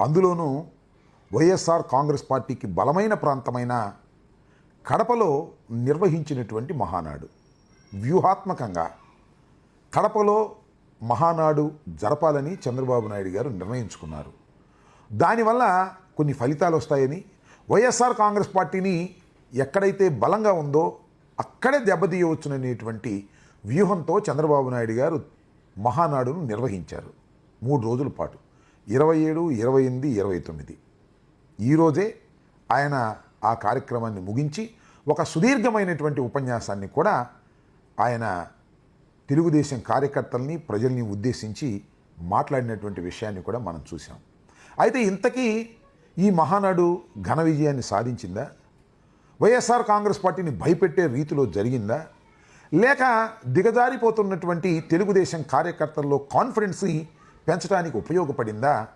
అందులోనూ వైఎస్ఆర్ కాంగ్రెస్ పార్టీకి బలమైన ప్రాంతమైన కడపలో నిర్వహించినటువంటి మహానాడు. వ్యూహాత్మకంగా కడపలో మహానాడు జరపాలని చంద్రబాబు నాయుడు గారు నిర్ణయించుకున్నారు. దానివల్ల కొన్ని ఫలితాలు వస్తాయని వైఎస్ఆర్ కాంగ్రెస్ పార్టీని ఎక్కడైతే బలంగా ఉందో అక్కడే దెబ్బతీయవచ్చుననేటువంటి వ్యూహంతో చంద్రబాబు నాయుడు గారు మహానాడును నిర్వహించారు. మూడు రోజుల పాటు. ఇరవై ఏడు ఇరవై ఎనిమిది ఇరవై తొమ్మిది. ఈరోజే ఆయన ఆ కార్యక్రమాన్ని ముగించి ఒక సుదీర్ఘమైనటువంటి ఉపన్యాసాన్ని కూడా ఆయన తెలుగుదేశం కార్యకర్తల్ని ప్రజల్ని ఉద్దేశించి మాట్లాడినటువంటి విషయాన్ని కూడా మనం చూసాం అయితే ఇంతకీ ఈ మహానాడు ఘన విజయాన్ని సాధించిందా? వైఎస్ఆర్ కాంగ్రెస్ పార్టీని భయపెట్టే రీతిలో జరిగిందా? లేక దిగజారిపోతున్నటువంటి తెలుగుదేశం కార్యకర్తల్లో కాన్ఫిడెన్స్ని పెంచడానికి ఉపయోగపడిందా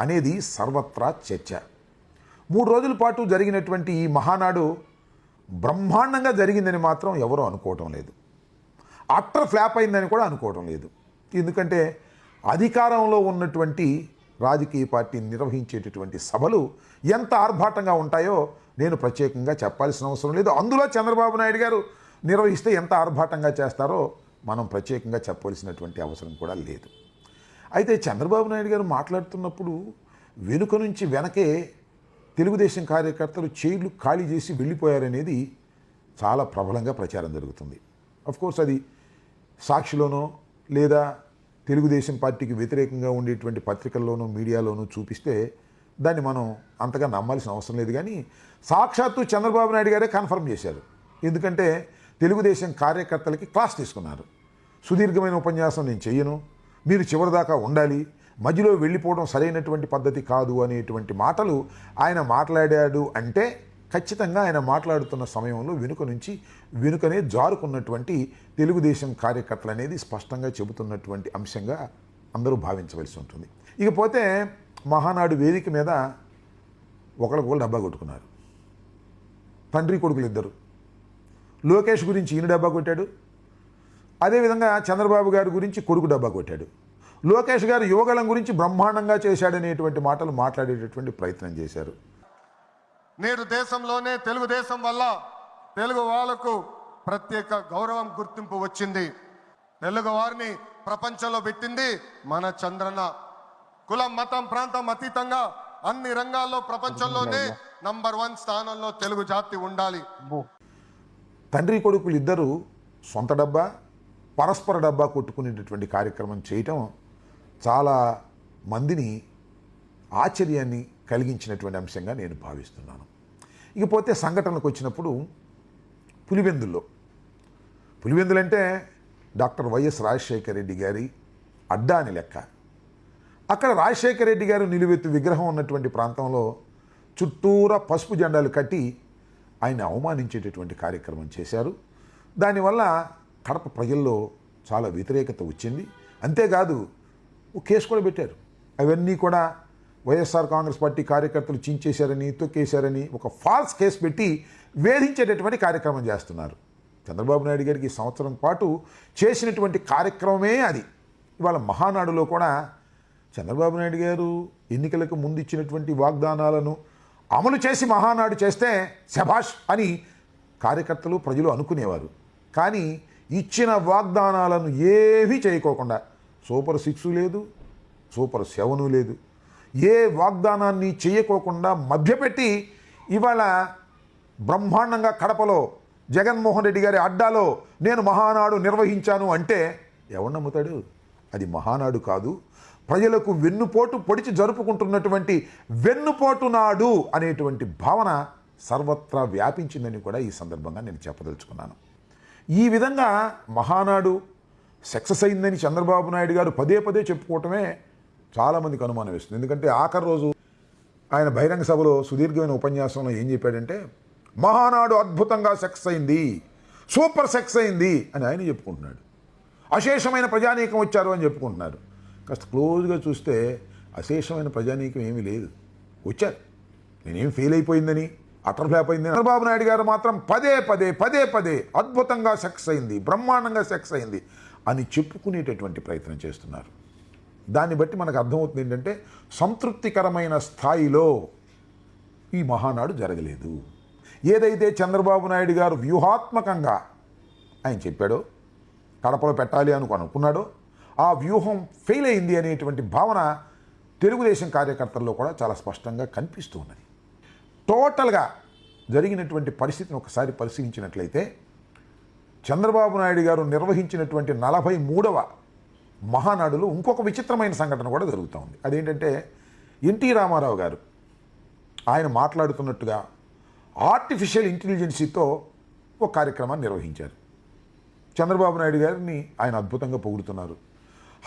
అనేది సర్వత్రా చర్చ. మూడు రోజుల పాటు జరిగినటువంటి ఈ మహానాడు బ్రహ్మాండంగా జరిగిందని మాత్రం ఎవరూ అనుకోవటం లేదు. అట్టర్ ఫ్లాప్ అయిందని కూడా అనుకోవటం లేదు. ఎందుకంటే అధికారంలో ఉన్నటువంటి రాజకీయ పార్టీ నిర్వహించేటటువంటి సభలు ఎంత ఆర్భాటంగా ఉంటాయో నేను ప్రత్యేకంగా చెప్పాల్సిన అవసరం లేదు. అందులో చంద్రబాబు నాయుడు గారు నిర్వహిస్తే ఎంత ఆర్భాటంగా చేస్తారో మనం ప్రత్యేకంగా చెప్పవలసినటువంటి అవసరం కూడా లేదు. అయితే చంద్రబాబు నాయుడు గారు మాట్లాడుతున్నప్పుడు వెనుక నుంచి వెనకే తెలుగుదేశం కార్యకర్తలు చైర్లు ఖాళీ చేసి వెళ్ళిపోయారనేది చాలా ప్రబలంగా ప్రచారం జరుగుతుంది. కోర్స్ అది సాక్షిలోనో లేదా తెలుగుదేశం పార్టీకి వ్యతిరేకంగా ఉండేటువంటి పత్రికల్లోనూ మీడియాలోనూ చూపిస్తే దాన్ని మనం అంతగా నమ్మాల్సిన అవసరం లేదు. కానీ సాక్షాత్తు చంద్రబాబు నాయుడు గారే కన్ఫర్మ్ చేశారు. ఎందుకంటే తెలుగుదేశం కార్యకర్తలకి క్లాస్ తీసుకున్నారు. సుదీర్ఘమైన ఉపన్యాసం నేను చెయ్యను. మీరు చివరిదాకా ఉండాలి. మధ్యలో వెళ్ళిపోవడం సరైనటువంటి పద్ధతి కాదు అనేటువంటి మాటలు ఆయన మాట్లాడాడు అంటే ఖచ్చితంగా ఆయన మాట్లాడుతున్న సమయంలో వెనుక నుంచి వెనుకనే జారుకున్నటువంటి తెలుగుదేశం కార్యకర్తలు అనేది స్పష్టంగా చెబుతున్నటువంటి అంశంగా అందరూ భావించవలసి ఉంటుంది. ఇకపోతే మహానాడు వేదిక మీద ఒకళ్ళకొకళ్ళు డబ్బా కొట్టుకున్నారు. తండ్రి కొడుకులు ఇద్దరు. లోకేష్ గురించి ఈయన డబ్బా కొట్టాడు. అదేవిధంగా చంద్రబాబు గారి గురించి కొడుకు డబ్బా కొట్టాడు. లోకేష్ గారు యువగలం గురించి బ్రహ్మాండంగా చేశాడనేటువంటి మాటలు మాట్లాడేటటువంటి ప్రయత్నం చేశారు. నేడు దేశంలోనే తెలుగుదేశం వల్ల తెలుగు వాళ్ళకు ప్రత్యేక గౌరవం గుర్తింపు వచ్చింది. తెలుగు వారిని ప్రపంచంలో పెట్టింది మన చంద్రన్న. కులం మతం ప్రాంతం అతీతంగా అన్ని రంగాల్లో ప్రపంచంలోనే నంబర్ వన్ స్థానంలో తెలుగు జాతి ఉండాలి. తండ్రి కొడుకులు ఇద్దరు సొంత డబ్బా పరస్పర డబ్బా కొట్టుకునేటటువంటి కార్యక్రమం చేయటం చాలా మందిని ఆశ్చర్యాన్ని కలిగించినటువంటి అంశంగా నేను భావిస్తున్నాను. ఇకపోతే సంఘటనలకు వచ్చినప్పుడు పులివెందుల్లో పులివెందులంటే డాక్టర్ వైఎస్ రాజశేఖర రెడ్డి గారి అడ్డా అని లెక్క. అక్కడ రాజశేఖర రెడ్డి గారు నిలువెత్తు విగ్రహం ఉన్నటువంటి ప్రాంతంలో చుట్టూరా పసుపు జెండాలు కట్టి ఆయన అవమానించేటటువంటి కార్యక్రమం చేశారు. దానివల్ల కడప ప్రజల్లో చాలా వ్యతిరేకత వచ్చింది. అంతేకాదు కేసు కూడా పెట్టారు. అవన్నీ కూడా వైఎస్ఆర్ కాంగ్రెస్ పార్టీ కార్యకర్తలు చించేశారని తొక్కేశారని ఒక ఫాల్స్ కేసు పెట్టి వేధించేటటువంటి కార్యక్రమం చేస్తున్నారు. చంద్రబాబు నాయుడు గారికి సంవత్సరం పాటు చేసినటువంటి కార్యక్రమమే అది. ఇవాళ మహానాడులో కూడా చంద్రబాబు నాయుడు గారు ఎన్నికలకు ముందు ఇచ్చినటువంటి వాగ్దానాలను అమలు చేసి మహానాడు చేస్తే శభాష్ అని కార్యకర్తలు ప్రజలు అనుకునేవారు. కానీ ఇచ్చిన వాగ్దానాలను ఏమీ చేయకోకుండా సూపర్ సిక్స్ లేదు సూపర్ సెవెను లేదు. ఏ వాగ్దానాన్ని చేయకోకుండా మధ్యపెట్టి ఇవాళ బ్రహ్మాండంగా కడపలో జగన్మోహన్ రెడ్డి గారి అడ్డాలో నేను మహానాడు నిర్వహించాను అంటే ఎవడు నమ్ముతాడు? అది మహానాడు కాదు. ప్రజలకు వెన్నుపోటు పొడిచి జరుపుకుంటున్నటువంటి వెన్నుపోటు నాడు అనేటువంటి భావన సర్వత్రా వ్యాపించిందని కూడా ఈ సందర్భంగా నేను చెప్పదలుచుకున్నాను. ఈ విధంగా మహానాడు సక్సెస్ అయిందని చంద్రబాబు నాయుడు గారు పదే పదే చెప్పుకోవటమే చాలామందికి అనుమానం వేస్తుంది. ఎందుకంటే ఆఖరి రోజు ఆయన బహిరంగ సభలో సుదీర్ఘమైన ఉపన్యాసంలో ఏం చెప్పాడంటే మహానాడు అద్భుతంగా సక్సెస్ అయింది సూపర్ సెక్స్ అయింది అని ఆయన చెప్పుకుంటున్నాడు. అశేషమైన ప్రజానీకం వచ్చారు అని చెప్పుకుంటున్నారు కాస్త క్లోజ్గా చూస్తే అశేషమైన ప్రజానీకం ఏమీ లేదు. వచ్చారు. నేనేం ఫెయిల్ అయిపోయిందని అటర్ ఫ్లాప్ అయింది చంద్రబాబు నాయుడు గారు మాత్రం పదే పదే పదే పదే అద్భుతంగా సెక్స్ అయింది బ్రహ్మాండంగా సెక్స్ అయింది. అని చెప్పుకునేటటువంటి ప్రయత్నం చేస్తున్నారు. దాన్ని బట్టి మనకు అర్థమవుతుంది ఏంటంటే సంతృప్తికరమైన స్థాయిలో ఈ మహానాడు జరగలేదు. ఏదైతే చంద్రబాబు నాయుడు గారు వ్యూహాత్మకంగా ఆయన చెప్పాడో కడపలో పెట్టాలి అనుకు అనుకున్నాడో ఆ వ్యూహం ఫెయిల్ అయింది అనేటువంటి భావన తెలుగుదేశం కార్యకర్తల్లో కూడా చాలా స్పష్టంగా కనిపిస్తూ ఉన్నది. టోటల్గా జరిగినటువంటి పరిస్థితిని ఒకసారి పరిశీలించినట్లయితే చంద్రబాబు నాయుడు గారు నిర్వహించినటువంటి నలభై మూడవ మహానాడులో ఇంకొక విచిత్రమైన సంఘటన కూడా జరుగుతూ ఉంది అదేంటంటే ఎన్టీ రామారావు గారు ఆయన మాట్లాడుతున్నట్టుగా ఆర్టిఫిషియల్ ఇంటెలిజెన్సీతో ఒక కార్యక్రమాన్ని నిర్వహించారు. చంద్రబాబు నాయుడు గారిని ఆయన అద్భుతంగా పొగుడుతున్నారు.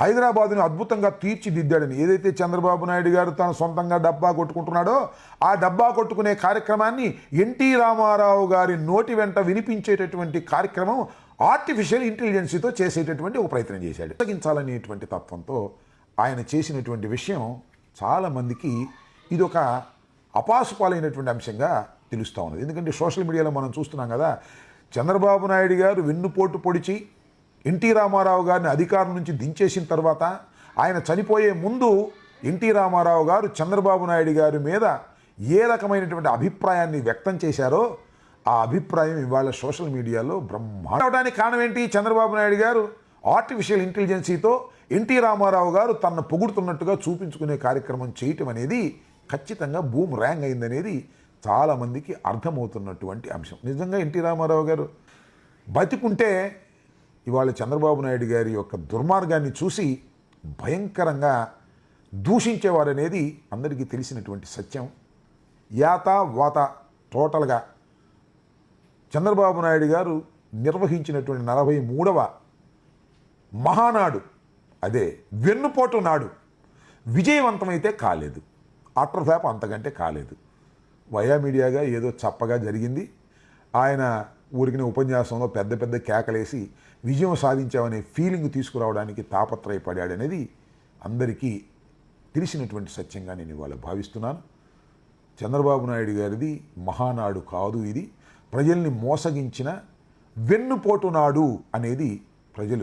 హైదరాబాద్ను అద్భుతంగా తీర్చిదిద్దాడని. ఏదైతే చంద్రబాబు నాయుడు గారు తన సొంతంగా డబ్బా కొట్టుకుంటున్నాడో ఆ డబ్బా కొట్టుకునే కార్యక్రమాన్ని ఎన్టీ రామారావు గారి నోటి వెంట వినిపించేటటువంటి కార్యక్రమం ఆర్టిఫిషియల్ ఇంటెలిజెన్సీతో చేసేటటువంటి ఒక ప్రయత్నం చేశాడు. తగ్గించాలనేటువంటి తత్వంతో ఆయన చేసినటువంటి విషయం చాలామందికి ఇది ఒక అపాసుపాలైనటువంటి అంశంగా తెలుస్తూ ఉన్నది. ఎందుకంటే సోషల్ మీడియాలో మనం చూస్తున్నాం కదా చంద్రబాబు నాయుడు గారు వెన్నుపోటు పొడిచి ఎన్టీ రామారావు గారిని అధికారం నుంచి దించేసిన తర్వాత ఆయన చనిపోయే ముందు ఎన్టీ రామారావు గారు చంద్రబాబు నాయుడు గారి మీద ఏ రకమైనటువంటి అభిప్రాయాన్ని వ్యక్తం చేశారో ఆ అభిప్రాయం ఇవాళ సోషల్ మీడియాలో బ్రహ్మాండ. అవడానికి కారణం ఏంటి? చంద్రబాబు నాయుడు గారు ఆర్టిఫిషియల్ ఇంటెలిజెన్సీతో ఎన్టీ రామారావు గారు తనను పొగుడుతున్నట్టుగా చూపించుకునే కార్యక్రమం చేయటం అనేది ఖచ్చితంగా భూమ్ ర్యాంగ్ అయిందనేది చాలామందికి అర్థమవుతున్నటువంటి అంశం. నిజంగా ఎన్టీ రామారావు గారు బతికుంటే ఇవాళ చంద్రబాబు నాయుడు గారి యొక్క దుర్మార్గాన్ని చూసి భయంకరంగా దూషించేవారనేది అందరికీ తెలిసినటువంటి సత్యం. యాత వాత టోటల్గా చంద్రబాబు నాయుడు గారు నిర్వహించినటువంటి నలభై మూడవ మహానాడు అదే వెన్నుపోటు నాడు విజయవంతమైతే కాలేదు. అటర్ ఫ్యాప్ అంతకంటే కాలేదు. వయా మీడియాగా ఏదో చప్పగా జరిగింది. ఆయన ఊరికిన ఉపన్యాసంలో పెద్ద పెద్ద కేకలేసి విజయం సాధించామనే ఫీలింగ్ తీసుకురావడానికి తాపత్రయపడాడనేది అందరికీ తెలిసినటువంటి సత్యంగా నేను ఇవాళ భావిస్తున్నాను. చంద్రబాబు నాయుడు గారిది మహానాడు కాదు ఇది. ప్రజల్ని మోసగించిన వెన్నుపోటు నాడు అనేది ప్రజలు